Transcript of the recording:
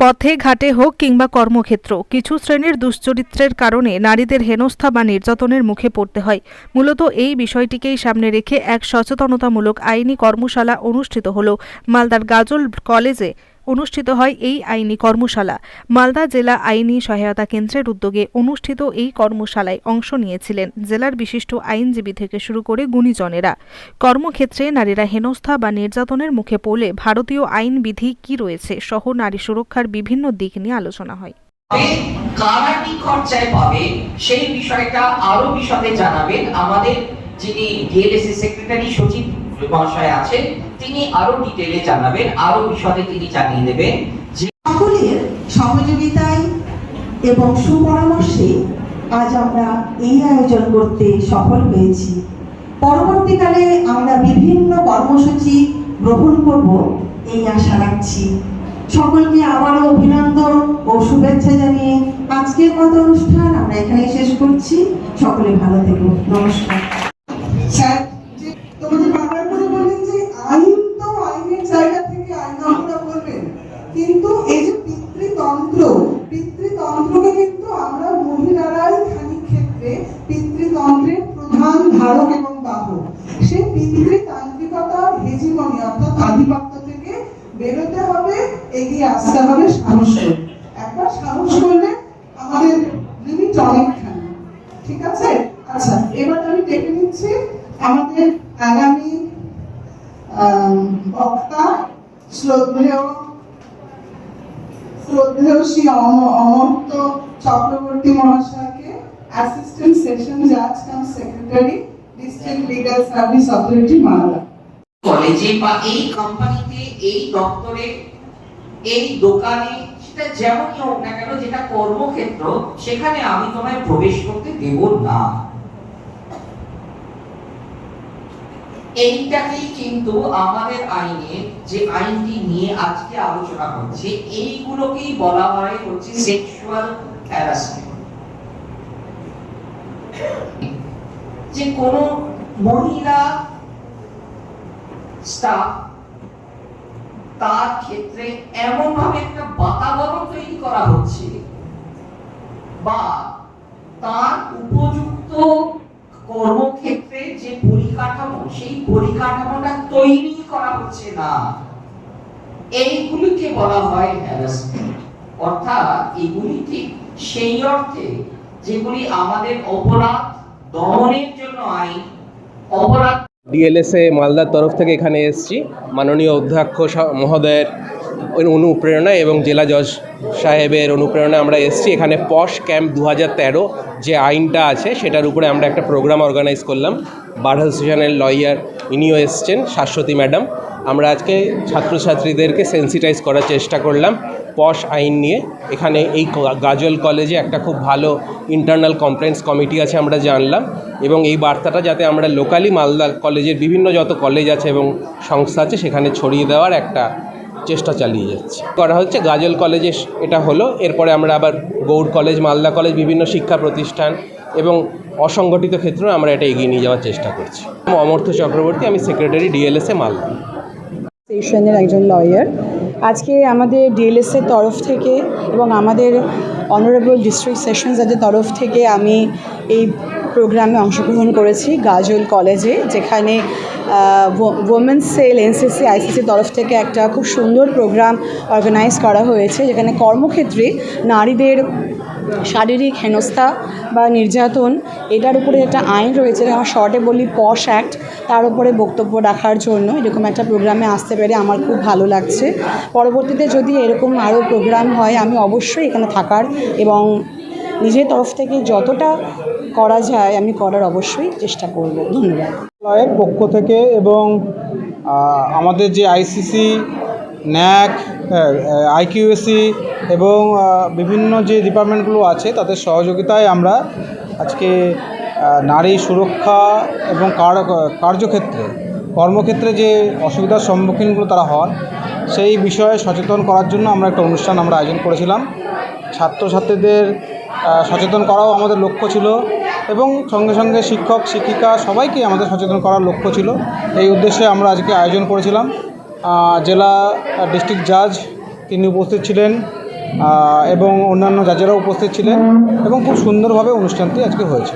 পথে, ঘাটে হোক কিংবা কর্মক্ষেত্র, কিছু শ্রেণির দুশ্চরিত্রের কারণে নারীদের হেনস্থা বা নির্যাতনের মুখে পড়তে হয়। মূলত এই বিষয়টিকেই সামনে রেখে এক সচেতনতামূলক আইনি কর্মশালা অনুষ্ঠিত হল। মালদার গাজল কলেজে অনুষ্ঠিত হয় এই আইনি কর্মশালা। মালদা জেলা আইনি সহায়তা কেন্দ্রের উদ্যোগে অনুষ্ঠিত এই কর্মশালায় অংশ নিয়েছিলেন জেলার বিশিষ্ট আইনজীবী থেকে শুরু করে গুণীজনেরা। কর্মক্ষেত্রে নারীরা হেনস্থা বা নির্যাতনের মুখে পড়লে ভারতীয় আইন বিধি কি রয়েছে সহ নারী সুরক্ষার বিভিন্ন দিক নিয়ে আলোচনা হয়। কারা কি খরচায় পাবে সেই বিষয়টা আরও বিশদে জানাবেন আমাদের যিনি ডিএলএসএ সেক্রেটারি সচিব মহাশয় আছেন তিনি আরও ডিটেলে জানাবেন, আরও বিশদে তিনি জানিয়ে দেবেন। যে সকলের সহযোগিতায় এবং সুপরামর্শে আজ আমরা এই আয়োজন করতে সফল হয়েছি। পরবর্তীকালে আমরা বিভিন্ন কর্মসূচি গ্রহণ করব এই আশা রাখছি। সকলকে আবারও অভিনন্দন ও শুভেচ্ছা জানিয়ে আজকের মতো অনুষ্ঠান আমরা এখানে শেষ করছি। সকলে ভালো থেকো। নমস্কার। আধিপত্য থেকে বেরোতে হবে, এগিয়ে আসতে হবে সাহস করে। একবার সাহস করলে আমাদের লিমিট অনেকখানি। ঠিক আছে? আচ্ছা এবার আমি ডেকে নিচ্ছি আমাদের আগামী বক্তা, শ্রদ্ধেয় শ্রদ্ধেয় শ্রী অম- অমর্ত্য চক্রবর্তী মহাশয়কে অ্যাসিস্ট্যান্ট সেশন জাজ cum secretary district legal service authority Malda কলেজে বা এই কোম্পানিতে এই দপ্তরে এই দোকানে, সেটা যেমনই হোক না কেন, যেটা কর্মক্ষেত্র, সেখানে আমি তোমায় প্রবেশ করতে দেব না। এইটাকেই কিন্তু আমাদের আইনে যে আইনটি নিয়ে আজকে আলোচনা হচ্ছে, এইগুলোকেই বলা হয় হচ্ছে সেক্সুয়াল হ্যারাসমেন্ট যে কোনো মহিলা তার ক্ষেত্রে এমন ভাবে একটা বাতাবরণ তৈরি করা হচ্ছে বা তার উপযুক্ত কর্মক্ষেত্রে যে পরিকাঠামো, সেই পরিকাঠামোটা তৈরি করা হচ্ছে না। এইগুলিকে বলা হয় হ্যারাসমেন্ট অর্থাৎ এগুলি ঠিক সেই অর্থে যেগুলি আমাদের অপরাধ দমনের জন্য আইন, অপরাধ ডিএলএসএ মালদার তরফ থেকে এখানে এসেছি। মাননীয় অধ্যক্ষ মহোদয়ের অনুপ্রেরণা এবং জেলা জজ সাহেবের অনুপ্রেরণায় আমরা এসেছি। এখানে পশ ক্যাম্প দু তেরো যে আইনটা আছে, সেটার উপরে আমরা একটা প্রোগ্রাম অর্গানাইজ করলাম। বার অ্যাসোসিয়েশনের লয়ার ইনিও এসছেন, শাশ্বতী ম্যাডাম। আমরা আজকে ছাত্রছাত্রীদেরকে সেন্সিটাইজ করার চেষ্টা করলাম পশ আইন নিয়ে। এখানে এই গাজল কলেজে একটা খুব ভালো ইন্টারনাল কমপ্লেন্স কমিটি আছে, আমরা জানলাম। এবং এই বার্তাটা যাতে আমরা লোকালি মালদা কলেজের বিভিন্ন যত কলেজ আছে এবং সংস্থা আছে, সেখানে ছড়িয়ে দেওয়ার একটা চেষ্টা চালিয়ে যাচ্ছে। করা হচ্ছে গাজল কলেজে এটা হলো, এরপরে আমরা আবার গৌড় কলেজ মালদা কলেজ বিভিন্ন শিক্ষা প্রতিষ্ঠান এবং অসংগঠিত ক্ষেত্রেও আমরা এটা এগিয়ে নিয়ে যাওয়ার চেষ্টা করছি। অমর্থ চক্রবর্তী, আমি সেক্রেটারি ডিএলএসএ মালদা। স্টেশনের একজন লয়ার আজকে আমাদের ডিএলএসের তরফ থেকে এবং আমাদের অনারেবল ডিস্ট্রিক্ট সেশনস তরফ থেকে আমি এই প্রোগ্রামে অংশগ্রহণ করেছি গাজল কলেজে, যেখানে ওমেন্স সেল এনসিসি আইসিসির তরফ থেকে একটা খুব সুন্দর প্রোগ্রাম অর্গানাইজ করা হয়েছে, যেখানে কর্মক্ষেত্রে নারীদের শারীরিক হেনস্থা বা নির্যাতন, এটার উপরে একটা আইন রয়েছে আমার শর্টে বলি পশ অ্যাক্ট তার উপরে বক্তব্য রাখার জন্য এরকম একটা প্রোগ্রামে আসতে পেরে আমার খুব ভালো লাগছে। পরবর্তীতে যদি এরকম আরও প্রোগ্রাম হয়, আমি অবশ্যই এখানে থাকার এবং নিজের তরফ থেকে যতটা করা যায় আমি করার অবশ্যই চেষ্টা করব। ধন্যবাদ। লয়ের পক্ষ থেকে এবং আমাদের যে আইসিসি, ন্যাক আইকিউএসি এবং বিভিন্ন যে ডিপার্টমেন্টগুলো আছে, তাদের সহযোগিতায় আমরা আজকে নারী সুরক্ষা এবং কার্যক্ষেত্রে, কর্মক্ষেত্রে যে অসুবিধার সম্মুখীনগুলো তারা হন, সেই বিষয়ে সচেতন করার জন্য আমরা একটা অনুষ্ঠান আমরা আয়োজন করেছিলাম। ছাত্রছাত্রীদের সচেতন করাও আমাদের লক্ষ্য ছিল এবং সঙ্গে সঙ্গে শিক্ষক, শিক্ষিকা সবাইকে আমাদের সচেতন করার লক্ষ্য ছিল। এই উদ্দেশ্যে আমরা আজকে আয়োজন করেছিলাম। জেলা ডিস্ট্রিক্ট জাজ তিনি উপস্থিত ছিলেন এবং অন্যান্য জাজেরাও উপস্থিত ছিলেন এবং খুব সুন্দরভাবে অনুষ্ঠানটি আজকে হয়েছে।